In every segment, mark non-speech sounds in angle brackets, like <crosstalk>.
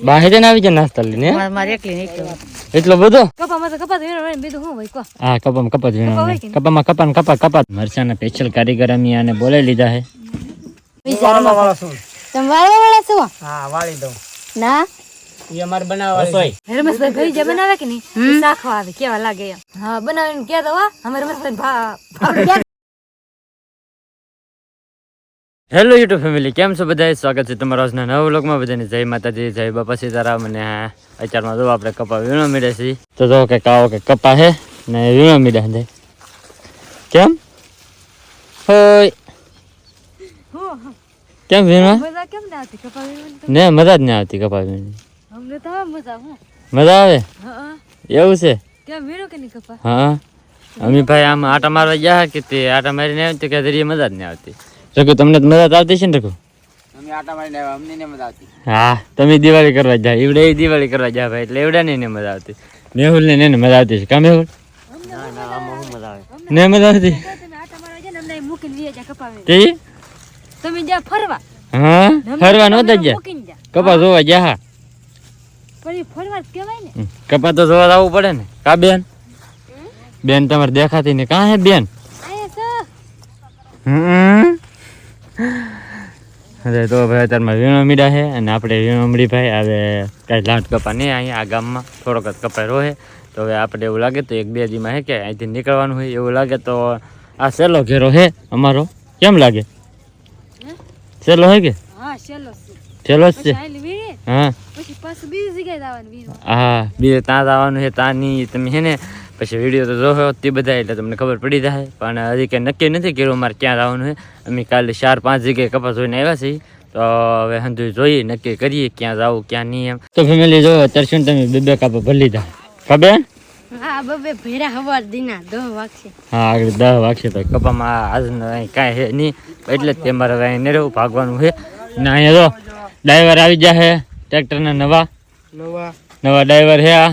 બહાર જઈને આવી જાય નાસ્તા લઈને મારે મારે એકલી નહીં એટલો બધો? કપામાં તો કપાત વીણો બીજું શું હોય કહો હા કપામાં કપાત? કપામાં કપાન કપા કપાત. મરચાના સ્પેશિયલ કારીગર અમે આને બોલાવી લીધા હે તમે વાળવા વાળા છો? હા વાળી દઉં. ના? એ અમારે બનાવવા રસોઈ. રમેશભાઈ ભાઈ જે બનાવે કે નહીં એ આવે કેવા લાગે હા બનાવીને કે દવા અમે રમેશભાઈ ભા હેલો યુટ્યુબ ફેમિલી કેમ છો બધા સ્વાગત છે તમારા આજના નવા વ્લોગમાં. બધાને જય માતાજી જય બાપા સીતારામ. અને અત્યારમાં જો આપણે કપા વીણો મીડે છે તો જો કે કાવો કે કપા હે ને વીણો મીડે છે. કેમ? હોય. કેમ વીણવા? કેમ ના મજા જ ના આવતી કપા વીણવાની. મજા આવે. એવું છે? હા. અમી ભાઈ આમ આટા મારવા ગયા કે તે આટા મારીને આવી તો કે દરિયે મજા જ નહીં આવતી. રઘુ તમને મજા આવતી છે ને રઘુ? હા તમે દિવાળી કરવા જા એવડે એ દિવાળી કરવા જા ભાઈ એટલે એવડા ને મજા આવતી. મેહુલ ને એને મજા આવતી છે. કા મેહુલ? ના ના આમાં શું મજા આવે? ને મજા આવતી? તમે આટા મારવા જાય ને અમને અહીં મૂકીને વીએ જા ફરવા. હા? ફરવા નહોતા જા કપા જોવા જા હા પણ એ ફરવા જ કહેવાય ને. હમ. કપા તો જોવા આવવું પડે ને. કા બેન? બેન તમારે દેખાતી ને કા હે બેન? હમ. અરે તો ભાઈ અત્યારમાં વીણો મીડા છે અને આપણે વીણો મળી ભાઈ હવે કાંઈ લાટ કપા નહીં અહીંયા આ ગામમાં. થોડોક જ કપાઈ રહે તો હવે આપણે એવું લાગે તો એક બે દીમાં હે કે અહીંથી નીકળવાનું હોય એવું લાગે તો આ સહેલો ઘેરો હે અમારો. કેમ લાગે? સહેલો હે કે? હા ચલો જ છે. હા. હા બીજે ત્યાં જવાનું છે ત્યાં નહીં તમે છે ને પછી વીડિયો તો જોયો તે બધા એટલે તમને ખબર પડી જાય. પણ હજી કંઈ નક્કી નથી કર્યું અમારે ક્યાં જવાનું છે. અમે કાલે ચાર પાંચ જગ્યાએ કપાસ જોઈને આવ્યા છીએ. તો હવે હંધુ જોઈએ નક્કી કરીએ ક્યાં જવું ક્યાં નહીં એમ. તો ફેમિલી જોયો અત્યારે શું તમે બે બે કાપા ભરી લીધા. ખબર? હા બબે ભેરા હવાર દીના દો વાગશે. હા આગળ દહ વાગશે તો કપામાં આજ અહીં કાંઈ છે નહીં. એટલે જ તે મારે હવે અહીં રહેવું ભાગવાનું છે. ને અહીંયા જો ડ્રાઈવર આવી છે ટ્રેક્ટરના નવા. નવા. નવા ડ્રાઈવર છે આ.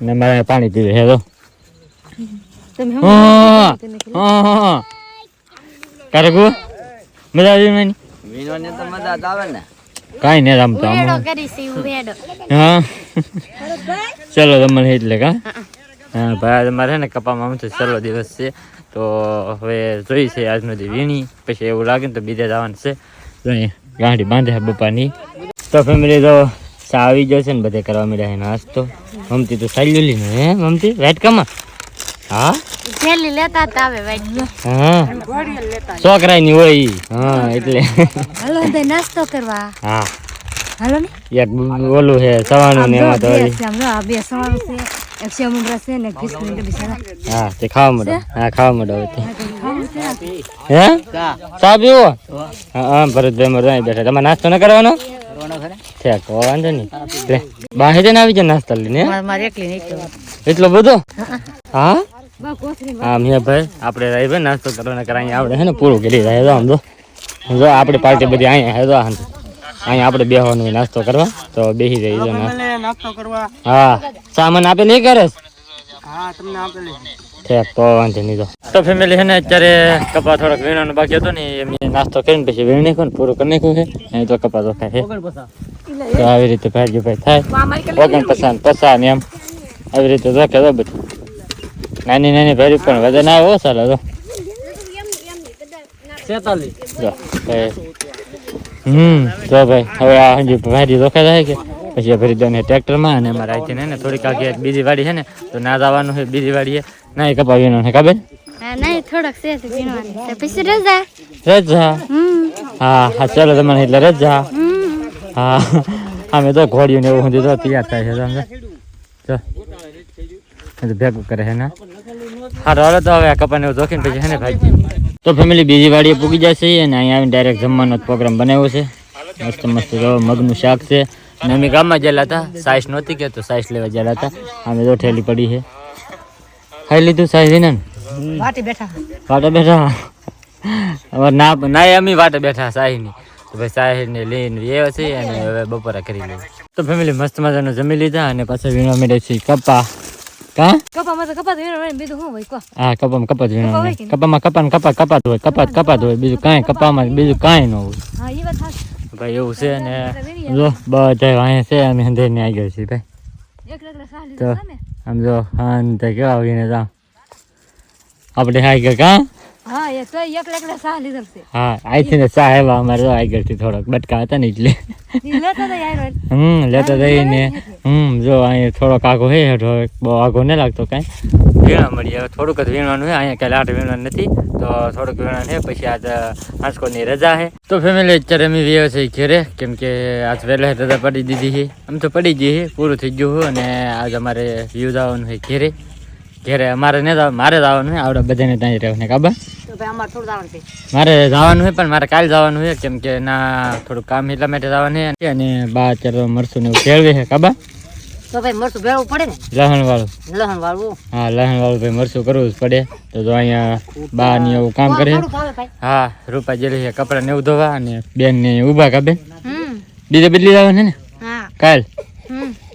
ને મારે પાણી તો તમે હા હા મજા આવી મને વીણવાની તો મજા આવે ને. કાંઈ રમતો હા. ચલો તમને એટલે કા હા. ભાઈ તમારે છે ને કપામાં આમ તો છેલ્લો દિવસ છે. તો હવે જોઈ છે આજનો દી વીણી પછી એવું લાગે ને તો બીજા જવાનું છે. ગાંઠી બાંધે બપાની તો ફેમિલી તો આવી જશે ને બધે કરવા મળ્યા છે નાસ્તો. મમતી તો ચાલ્યું લીને હે મમતી? વાટકામાં હા? જેલી લેતા તા આવે વાઈટ હા? છોકરાની હોય હા એટલે. હાલો દે નાસ્તો કરવા. હા. હાલો ને. એક ઓલું છે સવાનું ને એમાં તો આ બે સવાનું છે એક છે છે ને એક બિસ્કુટ ને બિસારા હા તે ખાવા માંડો. હા ખાવા હવે ને. હે ચા પીવો? હા હા ભરતભાઈ બેઠા. તમારે નાસ્તો ન કરવાનો? ખરે વાંધો નહીં. લે બહાર જઈને આવી જાય નાસ્તા લઈને મારે મારે એકલી નહીં એટલો બધો? હા. હા? મિયા ભાઈ આપણે રહી ભાઈ નાસ્તો કરવાના કરા અહીંયા આપણે હે ને પૂરું કરી રહ્યા જો આમ જો. જો આપણી પાર્ટી બધી અહીંયા હે તો. અહીંયા આપણે બેહવાનું હોય નાસ્તો કરવા તો બેસી જાય નાસ્તો. નાસ્તો કરવા. હા સામાન આપે નહીં કરે હા તમને આપેલી ઠેક તો વાંધો નહીં તો. તો ફેમિલી છે ને અત્યારે કપા થોડોક વીણવાનો બાકી હતો ને એમ નાસ્તો કરીને પછી વીણી નાખ્યો ને પૂરું કરી નાખ્યું છે. અહીં તો કપા તો ખાય છે. તો આવી રીતે ભાઈ ભાઈ થાય. ઓગણ પસાન પસાન એમ. આવી રીતે તો કે તો બધું. નાની નાની ભાઈ પણ વજન આવે હો ચાલો તો. છેતાલીસ જો ભાઈ. હમ તો ભાઈ હવે આ હજી ભારી રોકા થાય કે? પછી ભરી દો ને ટ્રેક્ટરમાં અને અમારે અહીંથી ને થોડીક આગળ એક બીજી વાડી છે ને તો ના જવાનું છે બીજી વાડીએ. ના એ કપા વીણવાનું છે ખબર હા નહીં થોડોક છે તો પીણવાની તો પછી રજા. રજા? હમ. હા હા ચાલો તમારે એટલે રજા. હમ. હા અમે તો ઘોડિયું ને એવું બધું તો તૈયાર થાય છે સમજે જો એ તો ભેગું કરે છે ને? હારો હાલો તો હવે આ કપાને એવું જોખીને પછી છે ને ભાઈ? તો ફેમિલી બીજી વાડીએ પૂગી જશે અને અહીંયા આવીને ડાયરેક્ટ જમવાનો પ્રોગ્રામ બનાવ્યો છે. મસ્ત મસ્ત જો મગનું શાક છે. અને અમે ગામમાં ગયેલા હતા સાઈસ નહોતી કે તો સાઈસ લેવા ગયેલા હતા. અમે તો ઠેલી પડી છે. ખાઈ લીધું સાહેબ બેઠા. વાટે બેઠા. હવે ના ના અમે વાટે બેઠા સાહીની તો ભાઈ સાહીને લઈને એ છે અને હવે બપોરા કરી લઈએ. તો ફેમિલી મસ્ત મજાનું જમી લીધા અને પાછા વીણવા મળે છે કપા. કા? કપામાં કપાત વીણો બીજું શું હોય હા કપામાં કપાત વીણવા? કપામાં કપાન કપાત કપાત હોય કપાત કપાત હોય. બીજું કાંઈ કપામાં બીજું કાંઈ ન હોય. હા એ વાત ભાઈ એવું છે ને જો બધા અહીંયા છે અમે અંધેરને આવી ગયો છીએ ભાઈ. તો લીધા આમ જો શાંત કેવા આવીને જામ આપણે હાઈ ગયા કાં? હા એ તો એક રગડા સાહ લીધા છે. હા અહીંથી ને ચા આવ્યા અમારે તો આગળથી થોડોક. બટકા હતા ને એટલે. હમ લેતા જઈને હમ જો અહીંયા થોડોક આગો હે હેઠો બહુ આગો ન લાગતો કાંઈ. વીણા મળી. હવે થોડુંક જ વીણવાનું છે. અહીંયા કાલે આઠ વીણવાનું નથી. તો થોડુંક વીણવાનું છે. પછી આજ આંસકોની રજા છે. તો ફેમિલી અત્યારે અમે વ્યો છે ઘેરે. કેમ કે આજ વહેલા રજા પડી દીધી છે. આમ તો પડી ગઈ છે. પૂરું થઈ ગયું અને આજ અમારે વ્યૂ જવાનું છે ઘેરે. ઘેરે અમારે ને મારે જવાનું છે. આવડે બધાને ત્યાં રહેવાનું. કાબા મારે જવાનું છે પણ મારે કાલે જવાનું છે. કેમ કે ના થોડું કામ એટલા માટે જવાનું છે. અને બા અત્યારે મરસું ને ખેલવે છે. કાબા તો ભાઈ મરચું ભેળવું પડે ને? લહણ વાળું લહણ વાળવું હા લહણ વાળું ભાઈ મરસું કરવું જ પડે. તો જો અહીંયા બા ને એવું કામ કરે. થોડું ભાવે ભાઈ. હા રૂપા જેલી છે કપડા ને એવું ધોવા અને બેન ને ઊભા કાબે બીજે બદલી જવાનું ને કાલ?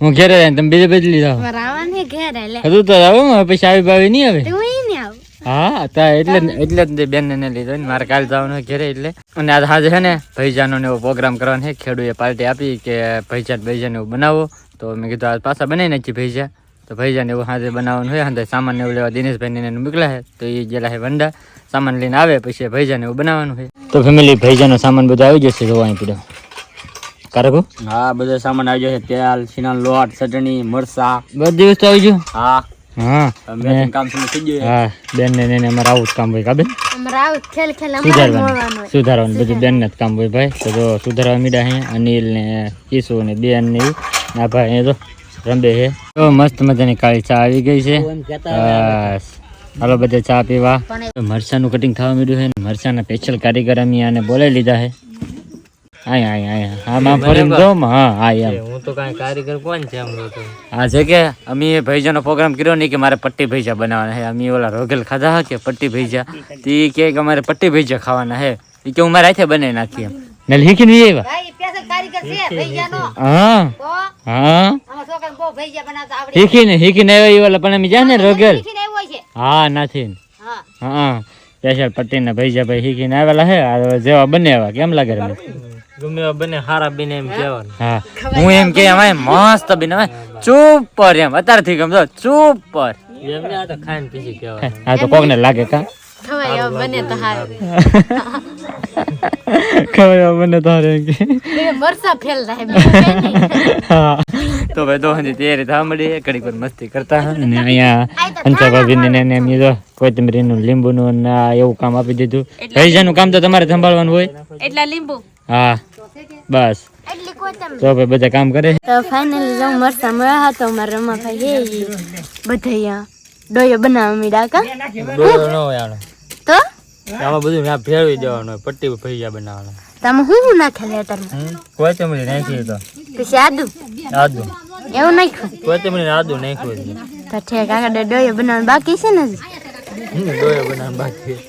હું ઘેરે જાય તમે બીજે બદલી જાઓ રાવણ ઘેર લે. હજુ તો આવો પછી આવી બાવી નહીં આવે. તું ઈ ને આવ. હા તા એટલે એટલે જ તે ને લીધો ને મારે કાલે જવાનું ઘરે એટલે. અને આજ સાંજે છે ને ભૈજાનો ને એવો પ્રોગ્રામ કરવાનો છે ખેડૂએ પાર્ટી આપી કે ભાઈજાન ભૈજાને એવું બનાવો. તો મેં કીધું આ પાછા બનાવી નાખી ભૈજા તો ભૈજાને એવું સાંજે બનાવવાનું હોય સાંજે સામાન ને એવું લેવા દિનેશભાઈને એને મોકલ્યા છે. તો એ ગયેલા છે વંડા. સામાન લઈને આવે પછી ભૈજાને એવું બનાવવાનું હોય. તો ફેમિલી ભૈજાનો સામાન બધો આવી જશે જોવા અહીં પીડો. કારકો હા બધો સામાન આવી જશે. તેલ છીના લોટ ચટણી મરસા બધી વસ્તુ આવી ગયું હા. હા. મેં કામ થઈ ગયું હા બેન ને અમારે આવું જ કામ હોય કાબે સુધારવાનું સુધારવાનું. બધું બેનને જ કામ હોય ભાઈ. તો જો સુધારવા મીડા હે અનિલ ને કિશુ ને બેન ને. આ ભાઈ એ તો રંબે છે તો મસ્ત મજાની કાળી ચા આવી ગઈ છે. હાલો બધા ચા પીવા. મરચાનું કટિંગ થવા મીડ્યું છે મરચાના સ્પેશિયલ કારીગર અમે આને બોલાવી લીધા છે આય આય આય. આમાં ફરીને જોમ હા હા એમ. હું તો કાંઈ કારીગર કોણ છે એમ તો? આ છે કે અમે ભૈજાનો પ્રોગ્રામ કર્યો નહીં કે મારે પટ્ટી ભૈજા બનાવવાના છે અમે ઓલા રોગેલ ખાધા હા કે પટ્ટી ભૈજા તે કે અમારે પટ્ટી ભૈજા ખાવાના છે એ કે હું મારા હાથે બનાવી નાખી એમ. ને લીખી નહીં આવ્યા? હા? હા? શીખીને શીખીને આવ્યા એ ઓલા પણ અમે જાય ને રોગેલ? શીખીને આવ્યો છે. હા નાથી હા. હા. સ્પેશિયલ પટ્ટીના ભૈજા ભાઈ શીખીને આવેલા છે આ જેવા બને એવા. કેમ લાગે ગમે બને હારા બને એમ કહેવાનું. હા. હું એમ કે અમારે મસ્ત બનાવે ચૂપ પર એમ. અત્યારથી ગમતો ચૂપ પર એમને આ તો ખાઈને પીછી કહેવાનું. આ તો કોકને લાગે કા? ખવાય બને તો હાર. ખબર મને તારે એમ કે. મરસા ફેલ રહે હા. તો ભાઈ દોહની તૈયારી થવા મળી ઘડીક વાર મસ્તી કરતા અને અહીંયા હંસા ભાભીને ને એમ જો કોથમરીનું લીંબુનું ને એવું કામ આપી દીધું. ભૈજાનું કામ તો તમારે સંભાળવાનું હોય. એટલા લીંબુ. હા. બસ. તો ભાઈ બધા કામ કરે તો ફાઇનલી જો મરસા મળ્યા હતા મારા રમાભાઈ હે બધા ડોયો બનાવવા મીડા કા? ડોયો નો હોય તો? આમાં બધું ના ભેળવી દેવાનું હોય પટ્ટી ભૈયા બનાવવાના. તમે હું હું નાખે લે તમે કોથમરી નાખી તો. પછી આદુ? આદુ. એવું નાખ્યું? કોથમરી આદુ નાખ્યું તો. ઠેક આગળ ડોયો બનાવવાનું બાકી છે ને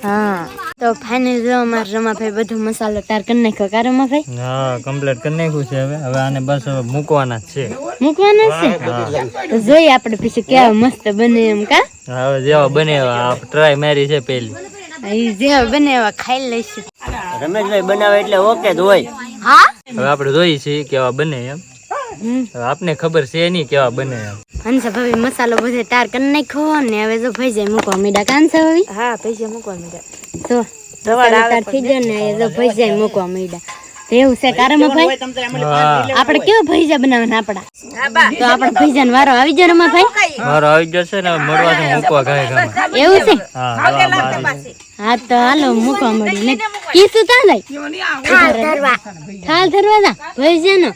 હા. તો ફાઇનલ જો અમારા રમાભાઈ બધો મસાલો તાર કરી નાખ્યો કા રમાભાઈ? હા કમ્પ્લીટ કરી નાખ્યું છે હવે. હવે આને બસ હવે મૂકવાના છે. મૂકવાના છે? તો જોઈએ આપણે પછી કેવા મસ્ત બને એમ કા? હવે જેવા બને એવા. ટ્રાય મારી છે પેલી જેવા બને એવા ખાઈ લઈશું. રમેશભાઈ બનાવે એટલે ઓકે જ હોય. હા? હવે આપણે જોઈએ છીએ કેવા બને એમ. આપને ખબર છે નહીં કેવા બને એમ. હંસા ભાભી મસાલો બધે તાર કરી નાખ્યો ને હવે જો ભાઈ જાય મૂકવા મીડા કાંસા ભાભી હા પૈસા મૂકવા મીડા. તો મસાલો તાર થઈ ગયો ને એ જો ભાઈ જાય મૂકવા મીડા. તો એવું છે કારમાં ભાઈ આપણે કેવા ભૈજા બનાવવાના આપડા તો આપણે ભૈજાનો વારો આવી જાય રમા ભાઈ? મારો આવી જશે ને મૂકવા ગાય એવું છે? હા તો હાલો મૂકવા મળી ને કીધું તા લઈ થાલ ધરવા. જા ભૈજાનો ભગવાન ને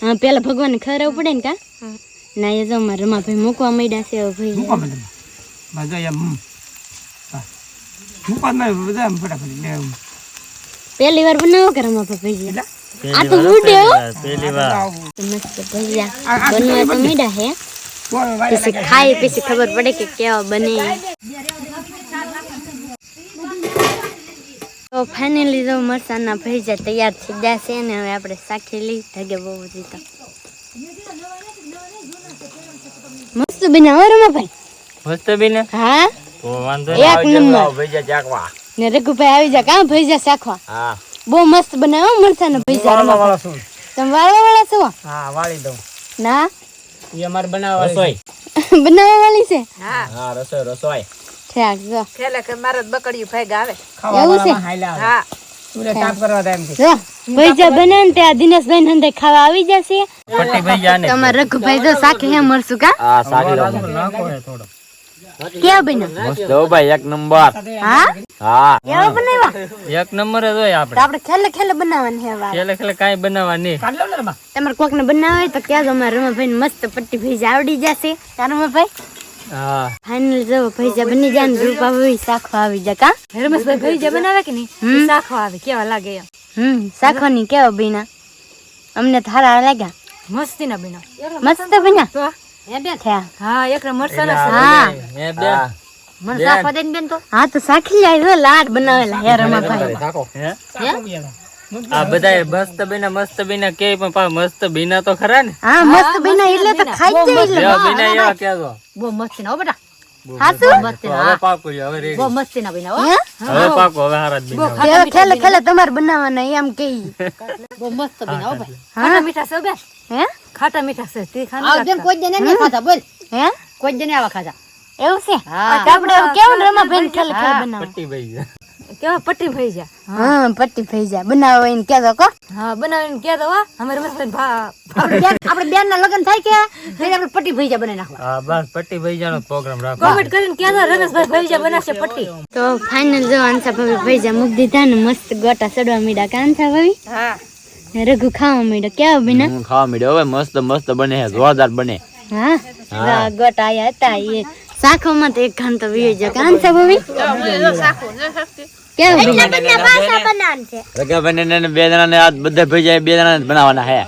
હા પેલા ભગવાન ને ખબર પડે ને કા? ના એ જો મારા રમા ભાઈ. મૂકવા માંડ્યા? છે ભાઈ પહેલી વાર બનાવો કે રમા ભાઈ ભૈજા આ તો ઉડે પહેલી વાર મસ્ત ભૈયા બનવા તો મીડા હે પછી ખાઈ પછી ખબર પડે કે કેવા બને. તો ફાઇનલી તો મરસાના ભેજા તૈયાર થઈ ગયા છે ને હવે આપણે શાખી લઈ ઢગે બહુ બધી તો. મસ્ત બનાવો રમા ભાઈ મસ્ત બેન? હા? તો વાંધો એક નંબર. ભેજા ચાકવા ને રઘુભાઈ આવી જા કાં ભૈજા શાખવા હા. બહુ મસ્ત બનાવો મરસાના ભેજા વાળવા વાળા છું તમે વાળવા વાળા છો? હા વાળી દઉં. ના? એ અમાર બનાવવા રસોઈ. <laughs> બનાવવા વાળી છે? હા રસોઈ રસોઈ. ઠીક જો. આવે. તાપ કરવા એમ કે જો ભજીયા બનાવે ને ત્યાં દિનેશભાઈ ને અંદર ખાવા આવી જશે. પટ્ટી ભાઈ જાને. તમારે રઘુભાઈ જો શાકે હે મરશું કા? હા સાકી નાખો હે થોડો. કેવા બન્યા? મસ્ત હો ભાઈ એક નંબર. હા? હા. કેવા બનાવ્યા? એક નંબર જ હોય આપણે. આપણે ખેલે ખેલે બનાવવાની હે વાર ખેલે ખેલે કાંઈ બનાવવા નહીં. કાઢ લો ને તમારે કોક ને બનાવે તો ક્યાં અમારે રમાભાઈ મસ્ત પટ્ટી ભાઈ આવડી જશે. રમાભાઈ? હા. ફાઇનલ જો ભજીયા બની જાય ને રૂપા ભાઈ શાખો આવી જાય કા? રમેશભાઈ ભજીયા બનાવે કે નહીં? શાખવા આવે કેવા લાગે એમ? હમ શાખવાની કેવા બીના? અમને થારા લાગ્યા. મસ્તી ના બીના. મસ્ત બન્યા. તો? થયા. હા એકરા મરચાના હા. એ બે. મને શાખવા દેન બેન તો. હા તો શાખી જાય લાડ બનાવેલા હે રમાભાઈ. હે? આ બધા મસ્ત બીના મસ્ત બીના કે પણ પા મસ્ત બીના તો ખરા ને? હા મસ્ત બીના એટલે તો ખાઈ જ એટલે. બીના એવા કહેજો બહુ મસ્ત ના હો બેટા હાસુ હવે પાકો હવે બહુ રેડી મસ્તી ના બીના હવે પાકો હવે હારા બીના. હવે ખેલે ખેલે તમારે બનાવવાના એમ કહી બહુ મસ્ત બીના હો ભાઈ. ખાટા મીઠા છે બે હે? ખાટા મીઠા છે. તે ખાને બેન કોઈ જને ને ખાતા બોલ. હે? કોઈ જને આવા ખાતા એવું છે? આપણે કેવું કેવું બેન ખેલે ખેલે બનાવ પટ્ટી ભાઈ. કેવા પટ્ટી ભઈ જા. હા પટ્ટી થઈ જા. બનાવો એને કહેતો કો? હા બનાવીને કે દો અમારે મસ્ત ભા આપણે બેન ના લગન થાય કે? પછી આપણે પટ્ટી ભઈ જા બનાવી નાખવા. હા બસ પટ્ટી ભાઈ જાનો પ્રોગ્રામ રાખો. કોમેન્ટ કરીને કે દો રમેશભાઈ ભઈ જા બનાવશે પટ્ટી. તો ફાઇનલ જો આંસા ભાભી જા મૂકી દીધા ને મસ્ત ગોટા સડવા મીડા કાંસા ભાભી? હા. રઘુ ખાવા મીડો કેવા બીના હું ખાવા મીડો હવે મસ્ત મસ્ત બને જોરદાર બને. હા? ગોટા આયા હતા એ શાખોમાં તો એક ઘંટો વીયો જો કાંસા ભાભી કેવા બે જણા ને આ બધા ભાઈ જાય બે જણા બનાવવાના હે.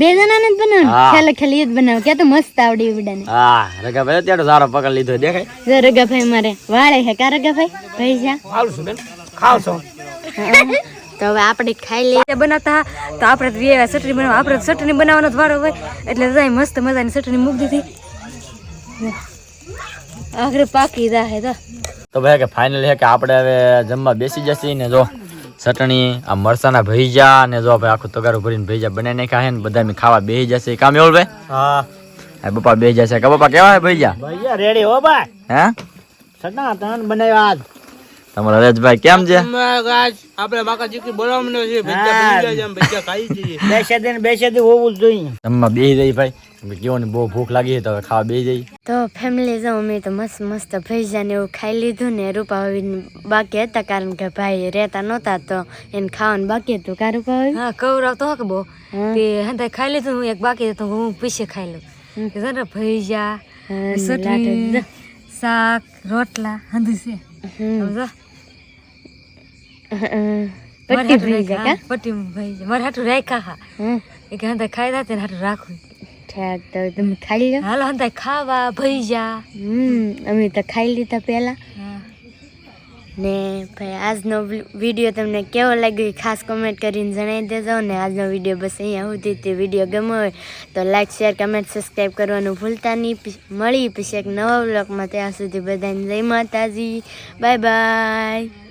બે જણા ને જ બનાવ. ખેલે ખેલે જ બનાવ. કે તો મસ્ત આવડી ઉડાને હા રગાભાઈ અત્યારે સારો પકડ લીધો દેખાય? જો રગાભાઈ મારે વાળે હે કા રગાભાઈ ભૈજા હાલું છું બેન ખાવ છો તો હવે આપણે ખાઈ લઈએ. બનાવતા તો આપણે તો વેવા ચટણી બનાવવા આપણે ચટણી બનાવવાનો જ વારો હોય. એટલે જાય મસ્ત મજાની ચટણી મૂકી દીધી. આખરે પાકી જાહે તો. તો ભાઈ કે ફાઇનલ છે કે આપણે હવે જમવા બેસી જશે ને જો ચટણી આ મરસાના ભૈજા ને જો ભાઈ આખું તગારું ભરીને ભૈજા બનાવી નાખ્યા છે ને બધા ખાવા બેસી જશે. કામ એવું ભાઈ? હા. આ પપ્પા બેસી જશે. કે પપ્પા કેવા છે ભૈજા ભૈયા રેડી હો ભાઈ. હે? સટા તણ બનાવ્યા આજ. તમારા હરેશભાઈ કેમ છે? બેસે દે બેસે દે હોવું જ જોઈએ. જમવા બેસી જઈ ભાઈ. કેવો ને બહુ ભૂખ લાગી છે તો હવે ખાવા બે જઈ તો ફેમિલી જો અમે તો મસ્ત મસ્ત ભૈજાને એવું ખાઈ લીધું ને રૂપા ભાભી બાકી હતા કારણ કે ભાઈ રહેતા નહોતા તો એને ખાવાનું બાકી હતું. કા રૂપા હા કવરાવ તો હક બહુ. હા. તે હંધાઈ ખાઈ લીધું હું એક બાકી હતું હું પીછે ખાઈ લઉં. કે ને ભૈજા ચટણી શાક રોટલા હંધું છે. પટ્ટી ભૈજા રાખ્યા, હા, પટ્ટી ભૈજા મારે હાટું રાખ્યા હા. એ કે હંધાઈ ખાઈ દાતે હાટું રાખું. તો તમે ખાઈ લો. હાલો હંધાઈ ખાવા ભૈજા હમ અમે તો ખાઈ લીધા પહેલા. ને ભાઈ આજનો વીડિયો તમને કેવો લાગ્યો ખાસ કોમેન્ટ કરીને જણાવી દેજો. ને આજનો વીડિયો બસ અહીંયા સુધી તે વીડિયો ગમ્યો હોય તો લાઈક શેર કમેન્ટ સબસ્ક્રાઈબ કરવાનું ભૂલતા નહીં. મળી પછી એક નવા બ્લોગમાં ત્યાં સુધી બધાને જય માતાજી. Bye bye